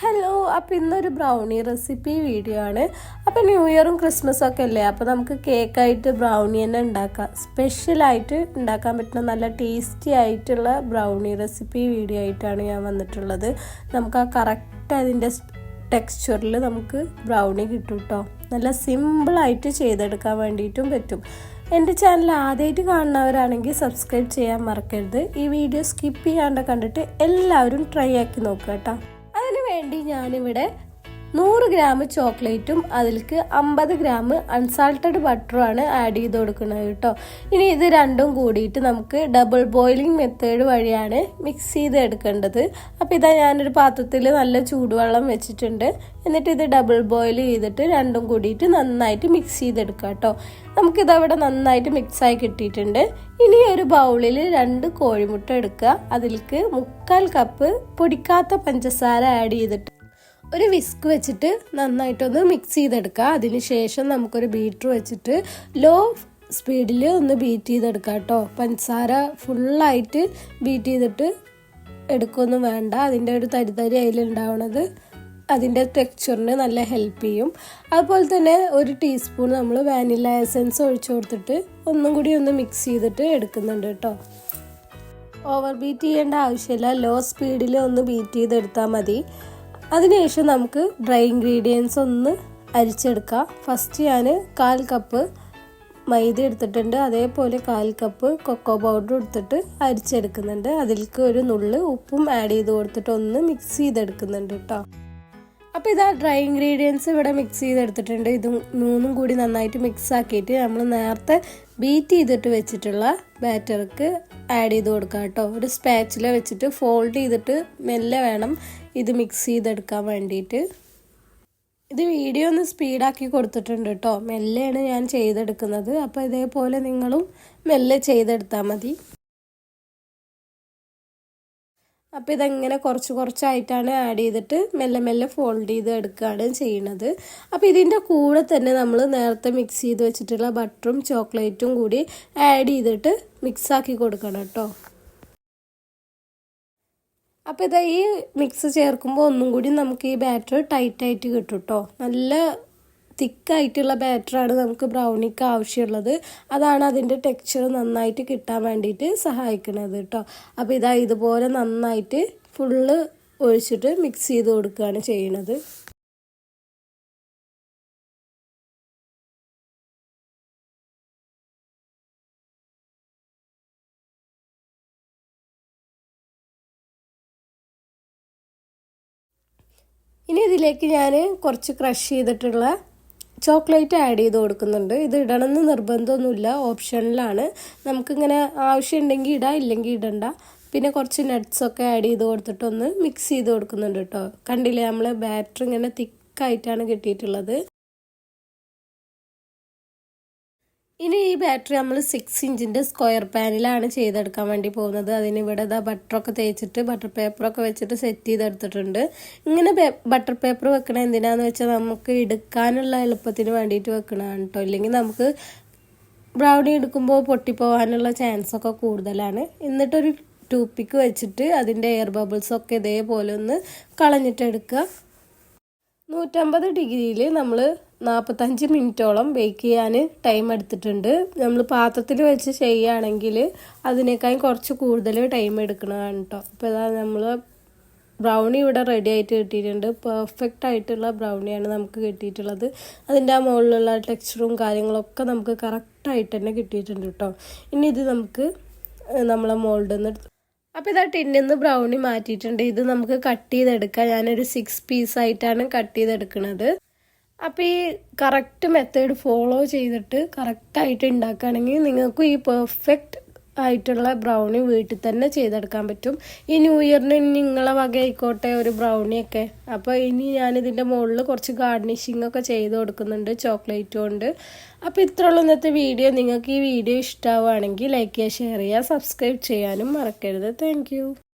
Hello അപ്പോൾ ഇന്നൊരു brownie recipe video ആണ്. അപ്പോൾ ന്യൂ ഇയറും ക്രിസ്മസും ഒക്കെ അല്ലേ? അപ്പോൾ നമുക്ക് കേക്കായിട്ട് ബ്രൗണി തന്നെ ഉണ്ടാക്കാം. സ്പെഷ്യലായിട്ട് ഉണ്ടാക്കാൻ പറ്റുന്ന നല്ല ടേസ്റ്റി ആയിട്ടുള്ള ബ്രൗണി റെസിപ്പി വീഡിയോ ആയിട്ടാണ് ഞാൻ വന്നിട്ടുള്ളത്. നമുക്ക് ആ കറക്റ്റ് അതിന്റെ ടെക്സ്ചറിൽ നമുക്ക് ബ്രൗണി കിട്ടും കേട്ടോ നല്ല സിമ്പിളായിട്ട് ചെയ്തെടുക്കാൻ വേണ്ടിയിട്ടും പറ്റും. എന്റെ ചാനൽ ആദ്യമായിട്ട് കാണുന്നവരാണെങ്കിൽ സബ്സ്ക്രൈബ് ചെയ്യാൻ മറക്കരുത്. ഈ വീഡിയോ സ്കിപ്പ് ചെയ്യാണ്ട് കണ്ടിട്ട് എല്ലാവരും ട്രൈ ആക്കി നോക്കുക കേട്ടോ വേണ്ടി ഞാനിവിടെ നൂറ് ഗ്രാം ചോക്ലേറ്റും അതിലേക്ക് അമ്പത് ഗ്രാം അൺസാൾട്ടഡ് ബട്ടറുമാണ് ആഡ് ചെയ്ത് കൊടുക്കുന്നത് കേട്ടോ. ഇനി ഇത് രണ്ടും കൂടിയിട്ട് നമുക്ക് ഡബിൾ ബോയിലിംഗ് മെത്തേഡ് വഴിയാണ് മിക്സ് ചെയ്ത് എടുക്കേണ്ടത്. അപ്പോൾ ഇതാ ഞാനൊരു പാത്രത്തിൽ നല്ല ചൂടുവെള്ളം വെച്ചിട്ടുണ്ട്. എന്നിട്ട് ഇത് ഡബിൾ ബോയിൽ ചെയ്തിട്ട് രണ്ടും കൂടിയിട്ട് നന്നായിട്ട് മിക്സ് ചെയ്തെടുക്കാം കേട്ടോ. നമുക്കിതവിടെ നന്നായിട്ട് മിക്സായി കിട്ടിയിട്ടുണ്ട്. ഇനി ഒരു ബൗളിൽ രണ്ട് കോഴിമുട്ട എടുക്കുക. അതിലേക്ക് മുക്കാൽ കപ്പ് പൊടിക്കാത്ത പഞ്ചസാര ആഡ് ചെയ്തിട്ട് ഒരു വിസ്ക് വെച്ചിട്ട് നന്നായിട്ടൊന്ന് മിക്സ് ചെയ്തെടുക്കുക. അതിനുശേഷം നമുക്കൊരു ബീറ്റർ വെച്ചിട്ട് ലോ സ്പീഡിൽ ഒന്ന് ബീറ്റ് ചെയ്തെടുക്കുക കേട്ടോ. പഞ്ചസാര ഫുള്ളായിട്ട് ബീറ്റ് ചെയ്തിട്ട് എടുക്കൊന്നും വേണ്ട. അതിന്റെ ഒരു തരി അതിലുണ്ടാവണത് അതിന്റെ ടെക്സ്ചറിന് നല്ല ഹെൽപ്പ് ചെയ്യും. അതുപോലെ തന്നെ ഒരു ടീസ്പൂൺ നമ്മൾ വാനില എസൻസ് ഒഴിച്ചു കൊടുത്തിട്ട് ഒന്നും കൂടി ഒന്ന് മിക്സ് ചെയ്തിട്ട് എടുക്കുന്നുണ്ട് കേട്ടോ. ഓവർ ബീറ്റ് ചെയ്യേണ്ട ആവശ്യമില്ല. ലോ സ്പീഡിൽ ഒന്ന് ബീറ്റ് ചെയ്തെടുത്താൽ മതി. അതിനുശേഷം നമുക്ക് ഡ്രൈ ഇൻഗ്രീഡിയൻസ് ഒന്ന് അരിച്ചെടുക്കാം. ഫസ്റ്റ് ഞാൻ കാൽ കപ്പ് മൈദ എടുത്തിട്ടുണ്ട്. അതേപോലെ കാൽ കപ്പ് കൊക്കോ പൗഡർ എടുത്തിട്ട് അരിച്ചെടുക്കുന്നുണ്ട്. അതിലേക്ക് ഒരു നുള്ള് ഉപ്പും ആഡ് ചെയ്ത് കൊടുത്തിട്ട് ഒന്ന് മിക്സ് ചെയ്തെടുക്കുന്നുണ്ട് കേട്ടോ അപ്പോൾ ഇതാ ഡ്രൈ ഇൻഗ്രീഡിയൻസ് ഇവിടെ മിക്സ് ചെയ്തെടുത്തിട്ടുണ്ട്. ഇത് മൂന്നും കൂടി നന്നായിട്ട് മിക്സ് ആക്കിയിട്ട് നമ്മൾ നേരത്തെ ബീറ്റ് ചെയ്തിട്ട് വെച്ചിട്ടുള്ള ബാറ്റർക്ക് ആഡ് ചെയ്ത് കൊടുക്കാം കേട്ടോ. ഒരു സ്പാച്ചില വെച്ചിട്ട് ഫോൾഡ് ചെയ്തിട്ട് മെല്ലെ വേണം ഇത് മിക്സ് ചെയ്തെടുക്കാൻ വേണ്ടിയിട്ട്. ഇത് വീഡിയോ ഒന്ന് സ്പീഡാക്കി കൊടുത്തിട്ടുണ്ട് കേട്ടോ. മെല്ലെയാണ് ഞാൻ ചെയ്തെടുക്കുന്നത്. അപ്പോൾ ഇതേപോലെ നിങ്ങളും മെല്ലെ ചെയ്തെടുത്താൽ മതി. അപ്പോൾ ഇതെങ്ങനെ കുറച്ച് കുറച്ചായിട്ടാണ് ആഡ് ചെയ്തിട്ട് മെല്ലെ മെല്ലെ ഫോൾഡ് ചെയ്ത് എടുക്കുകയാണ് ചെയ്യുന്നത്. അപ്പോൾ ഇതിന്റെ കൂടെ തന്നെ നമ്മൾ നേരത്തെ മിക്സ് ചെയ്ത് വെച്ചിട്ടുള്ള ബട്ടറും ചോക്ലേറ്റും കൂടി ആഡ് ചെയ്തിട്ട് മിക്സാക്കി കൊടുക്കണം കേട്ടോ. അപ്പോൾ ഇതാ ഈ മിക്സ് ചേർക്കുമ്പോൾ ഒന്നും കൂടി നമുക്ക് ഈ ബാറ്റർ ടൈറ്റായിട്ട് കിട്ടും കേട്ടോ. നല്ല തിക്കായിട്ടുള്ള ബാറ്ററാണ് നമുക്ക് ബ്രൗണിക്ക് ആവശ്യമുള്ളത്. അതാണ് അതിന്റെ ടെക്സ്ചർ നന്നായിട്ട് കിട്ടാൻ വേണ്ടിയിട്ട് സഹായിക്കുന്നത് കേട്ടോ. അപ്പോൾ ഇതാ ഇതുപോലെ നന്നായിട്ട് ഫുള്ള് ഒഴിച്ചിട്ട് മിക്സ് ചെയ്ത് കൊടുക്കുകയാണ് ചെയ്യണത്. ഇനി ഇതിലേക്ക് ഞാൻ കുറച്ച് ക്രഷ് ചെയ്തിട്ടുള്ള ചോക്ലേറ്റ് ആഡ് ചെയ്ത് കൊടുക്കുന്നുണ്ട്. ഇത് ഇടണമെന്ന് നിർബന്ധമൊന്നുമില്ല. ഓപ്ഷനിലാണ്. നമുക്കിങ്ങനെ ആവശ്യമുണ്ടെങ്കിൽ ഇടാം ഇല്ലെങ്കിൽ ഇടണ്ട. പിന്നെ കുറച്ച് നട്ട്സൊക്കെ ആഡ് ചെയ്ത് കൊടുത്തിട്ടൊന്ന് മിക്സ് ചെയ്ത് കൊടുക്കുന്നുണ്ട് കേട്ടോ കണ്ടില്ലേ നമ്മൾ ബാറ്റർ ഇങ്ങനെ തിക്കായിട്ടാണ് കിട്ടിയിട്ടുള്ളത്. ഇനി ഈ ബാറ്ററി നമ്മൾ സിക്സ് ഇഞ്ചിന്റെ സ്ക്വയർ പാനിലാണ് ചെയ്തെടുക്കാൻ വേണ്ടി പോകുന്നത്. അതിന് ഇവിടെ ഇതാ ബട്ടറൊക്കെ തേച്ചിട്ട് ബട്ടർ പേപ്പറൊക്കെ വെച്ചിട്ട് സെറ്റ് ചെയ്തെടുത്തിട്ടുണ്ട്. ഇങ്ങനെ ബട്ടർ പേപ്പർ വെക്കണ എന്തിനാന്ന് വെച്ചാൽ നമുക്ക് എടുക്കാനുള്ള എളുപ്പത്തിന് വേണ്ടിയിട്ട് വെക്കണതാണ് കേട്ടോ ഇല്ലെങ്കിൽ നമുക്ക് ബ്രൗണി എടുക്കുമ്പോൾ പൊട്ടിപ്പോവാനുള്ള ചാൻസൊക്കെ കൂടുതലാണ്. എന്നിട്ടൊരു ടൂപ്പിക്ക് വെച്ചിട്ട് അതിന്റെ എയർ ബബിൾസൊക്കെ ഇതേപോലെ ഒന്ന് കളഞ്ഞിട്ടെടുക്കുക നൂറ്റമ്പത് ഡിഗ്രിയിൽ നമ്മൾ നാൽപ്പത്തഞ്ച് മിനിറ്റോളം ബേക്ക് ചെയ്യാൻ ടൈം എടുത്തിട്ടുണ്ട്. നമ്മൾ പാത്രത്തിൽ വെച്ച് ചെയ്യുകയാണെങ്കിൽ അതിനേക്കാൾ കുറച്ച് കൂടുതൽ ടൈം എടുക്കണതാണ് കേട്ടോ അപ്പോൾ ഇതാ നമ്മൾ ബ്രൗണി ഇവിടെ റെഡി ആയിട്ട് കിട്ടിയിട്ടുണ്ട്. പെർഫെക്റ്റ് ആയിട്ടുള്ള ബ്രൗണിയാണ് നമുക്ക് കിട്ടിയിട്ടുള്ളത്. അതിന്റെ ആ മുകളിലുള്ള ടെക്സ്ചറും കാര്യങ്ങളൊക്കെ നമുക്ക് കറക്റ്റായിട്ട് തന്നെ കിട്ടിയിട്ടുണ്ട് കേട്ടോ ഇനി ഇത് നമുക്ക് നമ്മളെ മോൾഡിൽ നിന്ന് അപ്പോൾ ഇതാ ടിന്നിൽ നിന്ന് ബ്രൗണി മാറ്റിയിട്ടുണ്ട്. ഇത് നമുക്ക് കട്ട് ചെയ്തെടുക്കാം. ഞാനൊരു സിക്സ് പീസായിട്ടാണ് കട്ട് ചെയ്തെടുക്കുന്നത്. അപ്പോൾ ഈ കറക്റ്റ് മെത്തേഡ് ഫോളോ ചെയ്തിട്ട് കറക്റ്റായിട്ട് ഉണ്ടാക്കുകയാണെങ്കിൽ നിങ്ങൾക്കും ഈ പെർഫെക്റ്റ് ആയിട്ടുള്ള ബ്രൗണി വീട്ടിൽ തന്നെ ചെയ്തെടുക്കാൻ പറ്റും. ഈ ന്യൂ ഇയറിന് നിങ്ങളെ വക ആയിക്കോട്ടെ ഒരു ബ്രൗണിയൊക്കെ അപ്പോൾ ഇനി ഞാനിതിന്റെ മുകളിൽ കുറച്ച് ഗാർണിഷിംഗ് ഒക്കെ ചെയ്ത് കൊടുക്കുന്നുണ്ട് ചോക്ലേറ്റ് കൊണ്ട് അപ്പോൾ ഇത്രയുള്ള ഇന്നത്തെ വീഡിയോ നിങ്ങൾക്ക് ഈ വീഡിയോ ഇഷ്ടമാവുകയാണെങ്കിൽ ലൈക്ക് ചെയ്യുക ഷെയർ ചെയ്യുക സബ്സ്ക്രൈബ് ചെയ്യാനും മറക്കരുത്. താങ്ക്